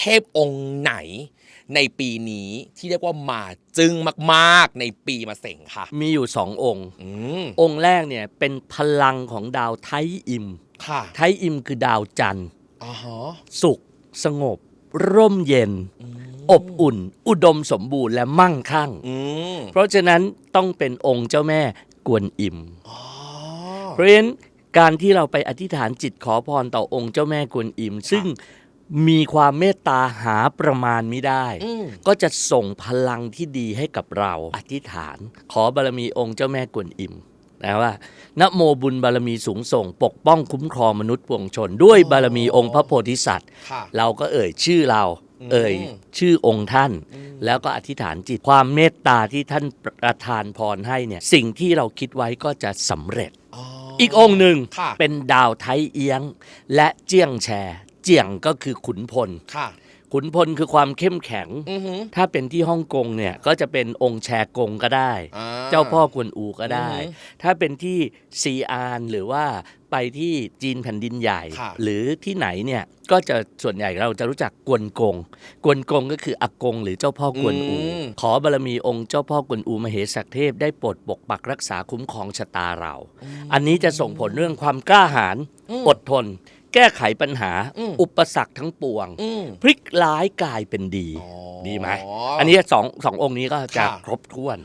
เทพองค์ไหนในปีนี้ที่เรียกว่ามาจึงมากๆในปีมาเสงค่ะ มีอยู่สององค์อืมองค์แรกเนี่ยเป็นพลังของดาวไทอิมค่ะไทอิมคือดาวจันทร์อ๋อฮะสุขสงบ ร่มเย็นอืมอบอุ่น อุดมสมบูรณ์และมั่งคั่งอืมเพราะฉะนั้นต้องเป็นองค์เจ้าแม่กวนอิมอ๋อเพราะฉะนั้นการที่เราไปอธิษฐานจิตขอพรต่อองค์เจ้าแม่กวนอิมซึ่ง มีความเมตตาหาประมาณไม่ได้อืมก็จะส่งพลังที่ดีให้กับเรา อธิษฐาน ขอบารมีองค์เจ้าแม่กวนอิมนะว่านะโมบุญบารมีสูงส่ง ปกป้องคุ้มครองมนุษย์ปวงชน ด้วยบารมีองค์พระโพธิสัตว์ค่ะเราก็เอ่ยชื่อเราอืมเอ่ยชื่อองค์ท่านอืมแล้วก็อธิษฐานจิตความเมตตาที่ท่านประทานพรให้เนี่ยสิ่งที่เราคิดไว้ก็จะสำเร็จอ๋ออีกองค์หนึ่งค่ะเป็นดาวไทยเอียง และเจียงแช เจียงก็คือขุนพล ค่ะ ขุนพลคือความเข้มแข็ง อือหือ ถ้าเป็นที่ฮ่องกงเนี่ยก็จะเป็นองค์แชกงก็ได้ อ่เจ้าพ่อกวนอูก็ได้ อือฮึถ้าเป็นที่ซีอานหรือว่าไปที่จีนแผ่นดินใหญ่ ค่ะ หรือที่ไหนเนี่ยก็จะส่วนใหญ่เราจะรู้จักกวนกง กวนกงก็คืออากง หรือเจ้าพ่อกวนอูมขอบารมีองค์เจ้าพ่อกวนอูมเหสักเทพได้โปรดปกปักรักษาคุ้มครองชะตาเรา อันนี้จะส่งผลเรื่องความกล้าหาญมอดทน แก้ไขปัญหาอืม อุปสรรคทั้งปวง อืม พลิกร้ายกลายเป็นดี อ๋อดีไหม อันนี้สองสององค์นี้ก็จะค่ะ ครบถ้วน